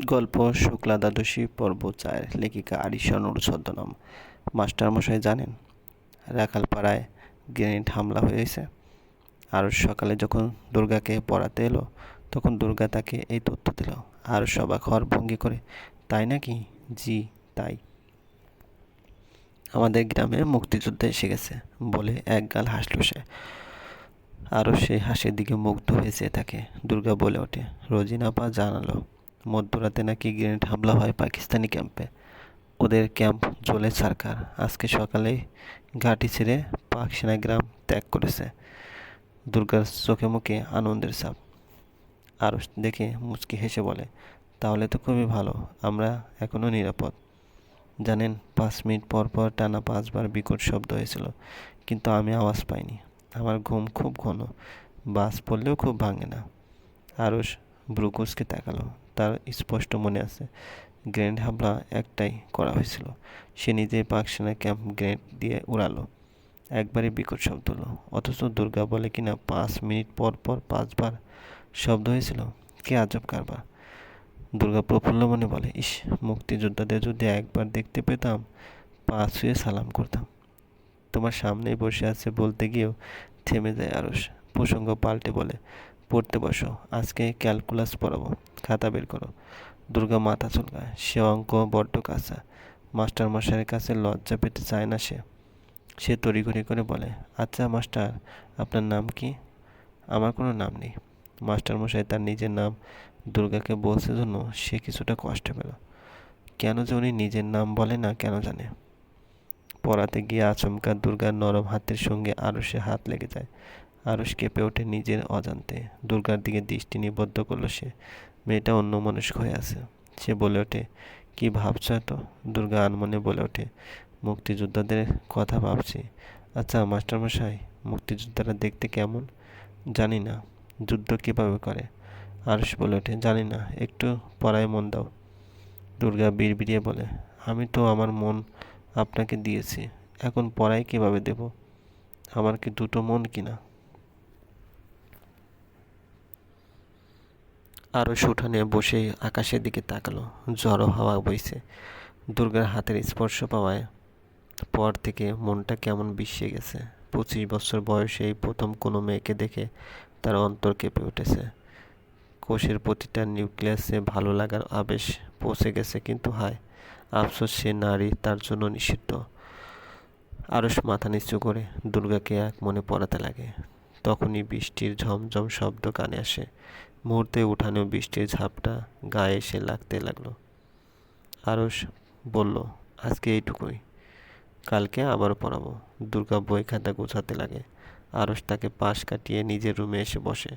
গল্প, শুক্লা দ্বাদশী, পর্ব চায়ের লেখিকা আরিশানুর ছদ্মনাম। মাস্টারমশাই জানেন, রাখালপাড়ায় গ্রেনেড হামলা হয়েছে। আর সকালে যখন দুর্গাকে পড়াতে এলো, তখন দুর্গা তাকে এই তথ্য দিল, আর সবাক হওয়ার ভঙ্গি করে, তাই নাকি? জি, তাই। আমাদের গ্রামে মুক্তিযুদ্ধ এসে গেছে, বলে এক গাল হাসল সে। আরও সেই হাসির দিকে মুগ্ধ হয়েছে থাকে। দুর্গা বলে ওঠে, রোজিনাপা জানালো মধ্যরাতে নাকি গ্রেনেড হামলা হয় পাকিস্তানি ক্যাম্পে। ওদের ক্যাম্প জ্বলে সরকার আজকে সকালেই ঘাঁটি ছেড়ে পাক সেনা গ্রাম ত্যাগ করেছে। দুর্গার চোখে মুখে আনন্দের চাপ আরও দেখে মুচকি হেসে বলে, তাহলে তো খুবই ভালো, আমরা এখনও নিরাপদ। জানেন, পাঁচ মিনিট পর পর টানা পাঁচবার বিকট শব্দ হয়েছিল, কিন্তু আমি আওয়াজ পাইনি। আমার ঘুম খুব ঘন, বাস পড়লেও খুব ভাঙে না। আরও ব্রুকুসকে তাকালো। তার স্পষ্ট মনে আছে। গ্রেনেড হামলা একটাই করা হয়েছিল। সে নিজেই পাক সেনা ক্যাম্প গ্রেনেড দিয়ে উড়ালো। একবারই বিকট শব্দ হলো। অথচ দুর্গা বলে কিনা পাঁচ মিনিট পর পর পাঁচবার শব্দ হয়েছিল। কে আজব কারবার? দুর্গা প্রফুল্ল মনে বলে, ইস, মুক্তিযোদ্ধাদের যদি একবার দেখতে পেতাম, পা ছুঁয়ে সালাম করতাম। তোমার সামনেই বসে আছে বলতে গিয়েও থেমে যায় আরস প্রসঙ্গ পাল্টে বলে পড়তে বসো, আজকে ক্যালকুলাস পড়াবো, খাতা বের করো। দুর্গা মাথা চুলকায়, সে অঙ্ক বড্ড কাঁচা। মাস্টার মশাইয়ের কাছে লজ্জা পেতে চায় না সে। সে তড়িঘড়ি করে বলে আচ্ছা মাস্টার, আপনার নাম কি? আমার কোনো নাম নেই। মাস্টার মশাই তার নিজের নাম দুর্গাকে বলছে জন্য সে কিছুটা কষ্ট পেল। কেন যে উনি নিজের নাম বলে না, কেন জানে? পড়াতে গিয়ে আচমকা দুর্গার নরম হাতের সঙ্গে আরও সে হাত লেগে যায়। আরস কেঁপে ওঠে নিজের অজান্তে। দুর্গার দিকে দৃষ্টি নিবদ্ধ করল সে। মেয়েটা অন্য মনস্ক হয়ে আছে। সে বলে ওঠে, কি ভাবছ এত? দুর্গা আনমনে বলে ওঠে, মুক্তিযোদ্ধাদের কথা ভাবছি। আচ্ছা মাস্টারমশাই, মুক্তিযোদ্ধারা দেখতে কেমন? জানি না। যুদ্ধ কীভাবে করে? আরস বলে ওঠে, জানি না। একটু পড়ায় মন দাও। দুর্গা বিড়বিড়িয়ে বলে, আমি তো আমার মন আপনাকে দিয়েছি। এখন পড়াই কীভাবে দেব? আমার কি দুটো মন কিনা? আরও উঠানে বসেই আকাশের দিকে তাকালো। ঝড়ো হাওয়া বইছে। দুর্গার হাতের স্পর্শ পাওয়ায় পর থেকে মনটা কেমন বিষিয়ে গেছে। পঁচিশ বছর বয়সে এই প্রথম কোনো মেয়েকে দেখে তার অন্তর কেঁপে উঠেছে। কোষের প্রতিটা নিউক্লিয়াসে ভালো লাগার আবেশ পৌঁছে গেছে কিন্তু হায়, আফসোস সে নারী তার জন্য নিষিদ্ধ। আরস মাথা নিচু করে দুর্গাকে এক মনে পড়াতে লাগে। তখনই বৃষ্টির ঝমঝম শব্দ কানে আসে। মুহূর্তে উঠানেও বৃষ্টির ঝাপটা গায়ে এসে লাগতে লাগল। আরস বলল, আজকে এইটুকুই। কালকে আবারও পড়াবো। দুর্গা বই খাতা গোছাতে লাগে। আরস তাকে পাশ কাটিয়ে নিজের রুমে এসে বসে।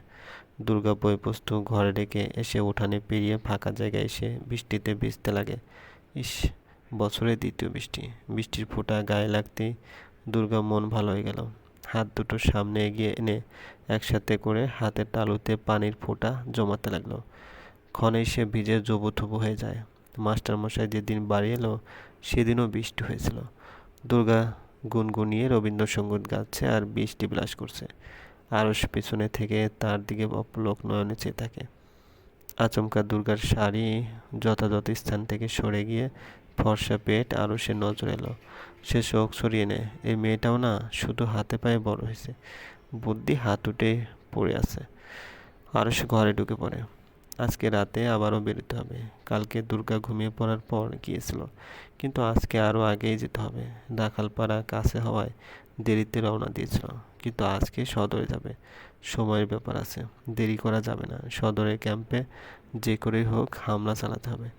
দুর্গা বই পুস্তক ঘরে রেখে এসে উঠানে পেরিয়ে ফাঁকা জায়গায় এসে বৃষ্টিতে ভিজতে লাগে। ইস, বছরের দ্বিতীয় বৃষ্টি। বৃষ্টির ফোঁটা গায়ে লাগতেই দুর্গা মন ভালো হয়ে গেল। হাত দুটো সামনে এগিয়ে এনে একসাথে করে হাতের তালুতে পানির ফোঁটা জমাতে লাগল। ক্ষণেই সে ভিজে জবুথবু হয়ে যায়। মাস্টার মশাই যেদিন বাড়ি এলো, সেদিনও বৃষ্টি হয়েছিল। দুর্গা গুনগুনিয়ে রবীন্দ্রসঙ্গীত গাচ্ছে আর বৃষ্টি বিলাস করছে। আরস পেছনে থেকে তার দিকে অপলোক নয়নে চেয়ে থাকে। আচমকা দুর্গার শাড়ি যথাযথ স্থান থেকে সরে গিয়ে ফর্সা পেট আরও সে নজর এলো। সে চোখ সরিয়ে নেয়। এই মেয়েটাও না শুধু হাতে পায়ে বড় হয়েছে। বুদ্ধি হাত উঠে পড়ে আছে। আরও সে ঘরে ঢুকে পড়ে। আজকে রাতে আবারও বেরোতে হবে। কালকে দুর্গা ঘুমিয়ে পড়ার পর গিয়েছিল। কিন্তু আজকে আরও আগেই যেতে হবে। দাখালপাড়া কাছে হওয়ায় দেরিতে রওনা দিয়েছিল। কিন্তু আজকে সদরে যাবে। সময়ের ব্যাপার আছে। দেরি করা যাবে না। সদরের ক্যাম্পে যে করেই হোক হামলা চালাতে হবে।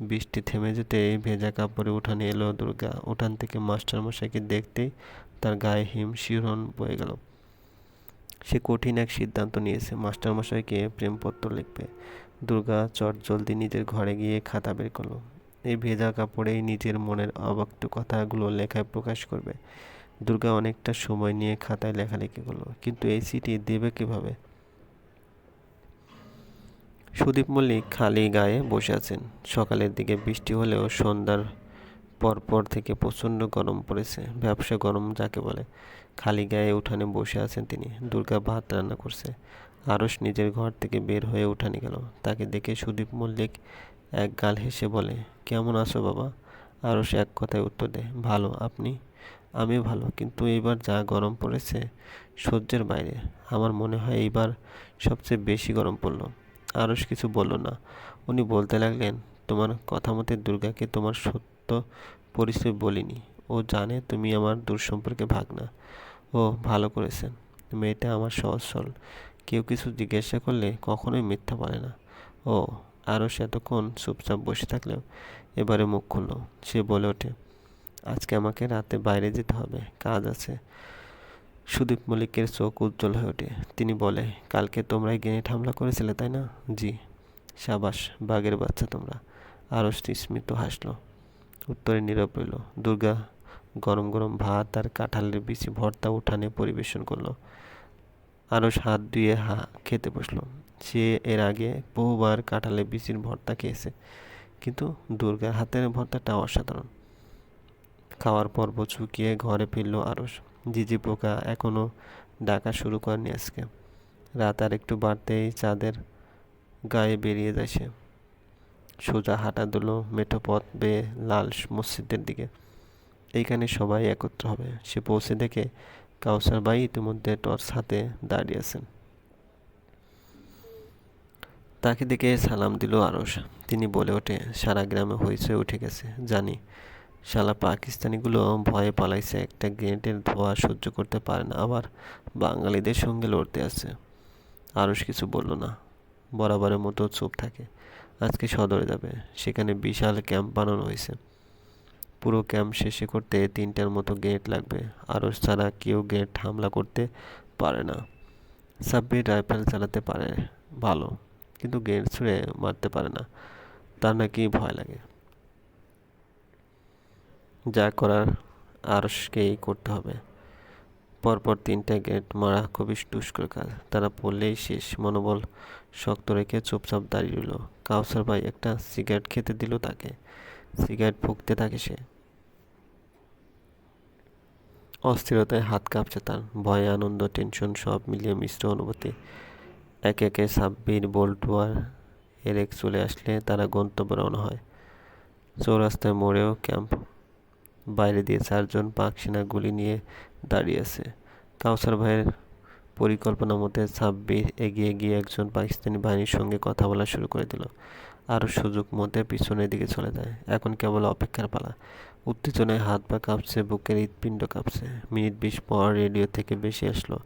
বৃষ্টি থেমে যেতে ভেজা কাপড়ে উঠানে এলো দুর্গা। উঠান থেকে মাস্টারমশাইকে দেখতেই তার গায়ে হিম শিহরণ বয়ে গেল। সে কঠিন এক সিদ্ধান্ত নিয়েছে। মাস্টারমশাইকে প্রেমপত্র লিখবে। দুর্গা চট জলদি নিজের ঘরে গিয়ে খাতা বের করল। এই ভেজা কাপড়েই নিজের মনের অবাক্ত কথাগুলো লেখায় প্রকাশ করবে। দুর্গা অনেকটা সময় নিয়ে খাতায় লেখালেখি করল। কিন্তু এই চিঠি দেবে কীভাবে? সুদীপ মল্লিক খালি গায়ে বসে আছেন। সকালের দিকে বৃষ্টি হলেও সন্ধ্যার পরপর থেকে প্রচণ্ড গরম পড়েছে। ব্যবসা গরম যাকে বলে। খালি গায়ে উঠানে বসে আছেন তিনি। দুর্গা ভাত রান্না করছে। আরস নিজের ঘর থেকে বের হয়ে উঠানে গেল। তাকে দেখে সুদীপ মল্লিক এক গাল হেসে বলে, কেমন আছো বাবা? আরস এক কথায় উত্তর দেয়, ভালো, আপনি? আমিও ভালো, কিন্তু এইবার যা গরম পড়েছে সহ্যের বাইরে। আমার মনে হয় এইবার সবচেয়ে বেশি গরম পড়ল। আরস কিছু বলল না। উনি বলতে লাগলেন, তোমার কথা মতে দুর্গাকে তোমার সত্য পরিচয় বলিনি। ও জানে তুমি আমার দূর সম্পর্কে ভাগনা। ও ভালো করেছেন। মেয়েটা আমার সহজ সরল। কেউ কিছু জিজ্ঞাসা করলে কখনোই মিথ্যা বলে না। ও আরও সে এতক্ষণ চুপচাপ বসে থাকলেও এবারে মুখ খুলল। সে বলে ওঠে, আজকে আমাকে রাতে বাইরে যেতে হবে। কাজ আছে। সুদীপ মল্লিকের চোখ উজ্জ্বল হয়ে ওঠে। তিনি বলে, কালকে তোমরাই গ্রেনেড হামলা করেছিলে, তাই না? জি। সাবাস, বাঘের বাচ্চা তোমরা। আরও স্মিত হাসলো। উত্তরে নীরব রইল, দুর্গা, গরম গরম ভাত আর কাঁঠালের বিচি ভর্তা উঠানে পরিবেশন করল। আরও হাত ধুয়ে হা, খেতে বসল। সে এর আগে বহুবার কাঁঠালের বিচির ভর্তা খেয়েছে, কিন্তু দুর্গার হাতের ভর্তাটা অসাধারণ। খাওয়ার পর চুকিয়ে ঘরে ফিরল আরস জিজি পোকা এখনও ডাকা শুরু করেনি আজকে। রাত আর একটু বাড়তেই চাঁদের গায়ে বেরিয়ে সে সোজা হাঁটা দিল মেঠো পথ বেয়ে লাল মসজিদের দিকে। এইখানে সবাই একত্র হবে। সে পৌঁছে দেখে কাউসার বাই ইতিমধ্যে টর্চ হাতে দাঁড়িয়ে আছেন। তাকে দেখে সালাম দিল আরস তিনি বলে ওঠে, সারা গ্রামে হয়েছে উঠে গেছে, জানি শালা পাকিস্তানিগুলো ভয়ে পালাইছে, একটা গ্রেনেডের ধোয়া সহ্য করতে পারে না, আবার বাঙালিদের সঙ্গে লড়তে আছে আরস কিছু বলল না, বরাবরের মতো চুপ থাকে। আজকে সদরে যাবে, সেখানে বিশাল ক্যাম্প বানানো হয়েছে। পুরো ক্যাম্প শেষে করতে তিনটার মতো গেট লাগবে আরও ছাড়া কেউ গেট হামলা করতে পারে না। সাব্বির রাইফেল চালাতে পারে, ভালো, কিন্তু গেট ছুঁড়ে মারতে পারে না, তার নাকি ভয় লাগে। যা করার আরসকেই করতে হবে। পরপর তিনটা গেট মারা খুবই দুষ্কর কাজ। তারা পড়লেই শেষ। মনোবল শক্ত রেখে চুপচাপ দাঁড়িয়ে রইল। কাউসার ভাই একটা সিগারেট খেতে দিল তাকে। সিগারেট ফুঁকতে থাকে সে। অস্থিরতায় হাত কাঁপছে তার। ভয়, আনন্দ, টেনশন সব মিলিয়ে মিশ্র অনুভূতি। একে একে সাব্বির বোল্টুয়ার এরেক চলে আসলে তারা গন্তব্য রওনা হয়। চৌরাস্তায় মোড়েও ক্যাম্প বাইরে দিয়ে চারজন পাক সেনা গুলি নিয়ে দাঁড়িয়ে আছে। কাউসার ভাইয়ের পরিকল্পনা মতে সাব্বির এগিয়ে গিয়ে একজন পাকিস্তানি বাহিনীর সঙ্গে কথা বলা শুরু করে দিল। আরও সুযোগ মধ্যে পিছনের দিকে চলে যায়। এখন কেবল অপেক্ষার পালা। উত্তেজনায় হাত পা কাঁপছে, বুকের হৃৎপিণ্ড কাঁপছে। মিনিট বিশ পর রেডিও থেকে বেশি আসলো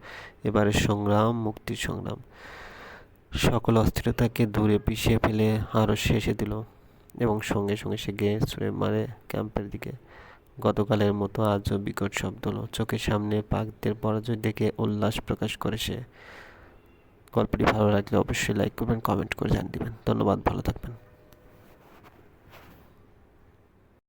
এবারে সংগ্রাম, মুক্তির সংগ্রাম। সকল অস্থিরতাকে দূরে পিছিয়ে ফেলে আরও শেষে দিল এবং সঙ্গে সঙ্গে সে গিয়ে মারে ক্যাম্পের দিকে। গতকালের মতো আজও বিকট শব্দ হলো। চোখের সামনে পাকদের পরাজয় দেখে উল্লাস প্রকাশ করে সে। গল্পটি ভালো লাগলে অবশ্যই লাইক করবেন কমেন্ট করে জান দেবেন। ধন্যবাদ, ভালো থাকবেন।